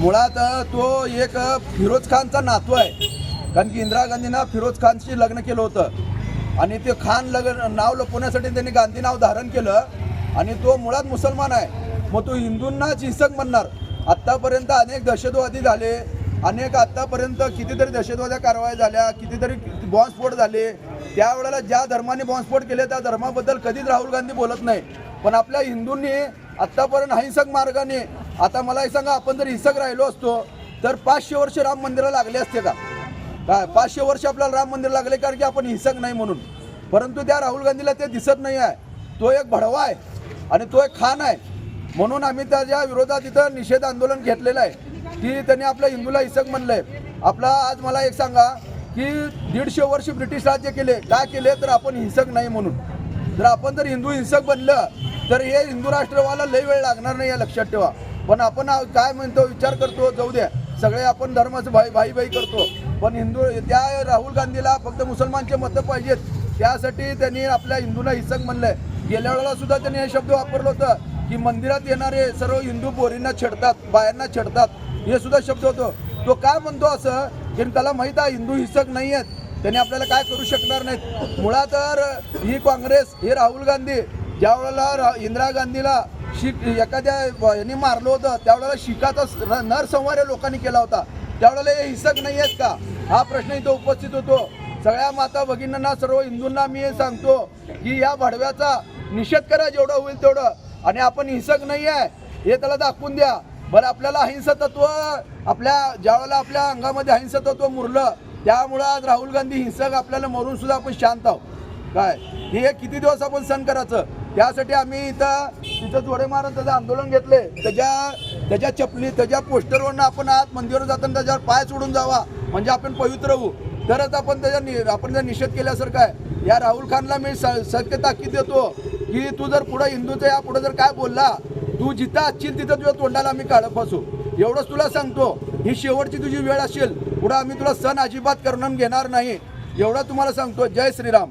मुळात तो एक फिरोज खानचा नातू आहे. कारण की इंदिरा गांधीनं फिरोज खानशी लग्न केलं होतं. आणि ते खान लग्न नाव लपवण्यासाठी त्यांनी गांधी नाव धारण केलं. आणि तो मुळात मुसलमान आहे. मग तो हिंदूंनाच हिंसक म्हणणार. आत्तापर्यंत अनेक दहशतवादी झाले. अनेक आत्तापर्यंत कितीतरी दहशतवाद्या कारवाया झाल्या. कितीतरी बॉम्बस्फोट झाले. त्यावेळेला ज्या धर्माने बॉम्बस्फोट केले त्या धर्माबद्दल कधीच राहुल गांधी बोलत नाही. पण आपल्या हिंदूंनी आत्तापर्यंत अहिंसक मार्गाने आता मला हे सांगा आपण जर हिंसक राहिलो असतो तर पाचशे वर्ष राम मंदिरं लागले असते का? काय पाचशे वर्ष आपल्याला राम मंदिर लागले कारण की आपण हिंसक नाही म्हणून. परंतु त्या राहुल गांधीला ते दिसत नाही आहे. तो एक भडवा आहे आणि तो एक खान आहे. म्हणून आम्ही त्याच्या विरोधात इथं निषेध आंदोलन घेतलेलं आहे की त्यांनी आपल्या हिंदूला हिंसक म्हणलंय. आपला आज मला एक सांगा की दीडशे वर्ष ब्रिटिश राज्य केले काय केले तर आपण हिंसक नाही म्हणून. जर आपण जर हिंदू हिंसक बनलं तर हे हिंदू राष्ट्रवाला लय वेळ लागणार नाही या लक्षात ठेवा. पण आपण काय म्हणतो विचार करतो जाऊ द्या. सगळे आपण धर्माचं भाई भाई भाई करतो. पण हिंदू त्या राहुल गांधीला फक्त मुसलमानचे मतं पाहिजेत. त्यासाठी त्यांनी आपल्या हिंदूंना हिसक म्हणलंय. गेल्या वेळेला सुद्धा त्यांनी हे शब्द वापरलं होतं की मंदिरात येणारे सर्व हिंदू पोरींना छेडतात बायांना छेडतात. हे सुद्धा शब्द होतो. तो काय म्हणतो असं? की त्याला माहीत आहे हिंदू हिसक नाही आहेत त्यांनी आपल्याला काय करू शकणार नाहीत? मुळात तर ही काँग्रेस हे राहुल गांधी ज्या वेळेला रा- इंदिरा गांधीला शीख एखाद्या यांनी मारलं होतं त्यावेळेला शिखाचा नरसंहार लोकांनी केला होता. त्यावेळेला हे हिंसक नाही आहेत का? हा प्रश्न इथं उपस्थित होतो. सगळ्या माता भगिनींना सर्व हिंदूंना मी हे सांगतो की या भडव्याचा निषेध करा जेवढं होईल तेवढं. आणि आपण हिंसक नाही आहे हे त्याला दाखवून द्या. बरं आपल्याला अहिंसा तत्व आपल्या ज्यावेळेला आपल्या अंगामध्ये अहिंसा तत्व मुरलं त्यामुळं आज राहुल गांधी हिंसक आपल्याला मरून सुद्धा आपण शांत आहोत. काय? हे किती दिवस आपण सण करायचं? त्यासाठी आम्ही इथं तिथं जोडे मारून त्याचं आंदोलन घेतले. त्याच्या त्याच्या चपली त्याच्या पोस्टरवरनं आपण आत मंदिरावर जाताना त्याच्यावर पाय सोडून जावा. म्हणजे आपण पवित्र होऊ. तरच आपण त्याच्या नि आपण जर निषेध केल्यासारखं आहे. या राहुल खानला मी स- सत्य ताकीद देतो की तू जर पुढं हिंदूचं या पुढं जर काय बोलला तू जिथं असशील तिथं तुझ्या तोंडाला आम्ही काढत बसू एवढंच तुला सांगतो. ही शेवटची तुझी वेळ असेल पुढं आम्ही तुला सण अजिबात करून घेणार नाही. एवढं तुम्हाला सांगतो. जय श्रीराम.